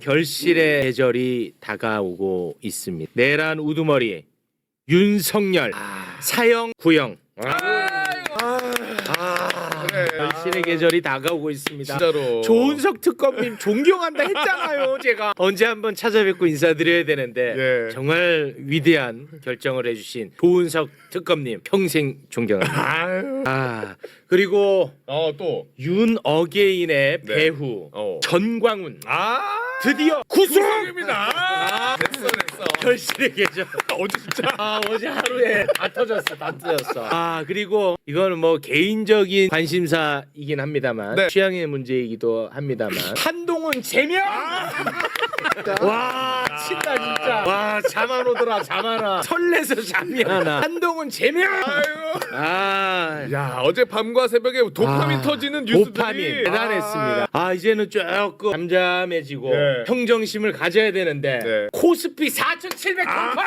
결실의 계절이 다가오고 있습니다. 내란 우두머리 윤석열 사형 구형. 아, 그래. 결실의 계절이 다가오고 있습니다. 진짜로. 조은석 특검님 존경한다 했잖아요. 제가 언제 한번 찾아뵙고 인사드려야 되는데 예. 정말 위대한 결정을 해주신 조은석 특검님 평생 존경합니다. 아유. 아 그리고 어 또. 윤 어게인의 네. 배후 어. 전광훈 아. 드디어 구속 구속입니다. 아, 됐어 됐어. 결실의 계절. 어제 진짜. 아 어제 하루에 다 터졌어 다 터졌어 아 그리고 이거는 뭐 개인적인 관심사이긴 합니다만 네. 취향의 문제이기도 합니다만 한동훈 제명 와 친다 진짜 와 잠 안 오더라 잠 안 와 설레서 잠이 안와 한동훈 제명 아유. 아 야 어제 밤과 새벽에 도파민 아, 터지는 뉴스들이 도파민 대단했습니다. 아, 이제는 조금 잠잠해지고 네. 평정심을 가져야 되는데 네. 코스피 4,700 돌파.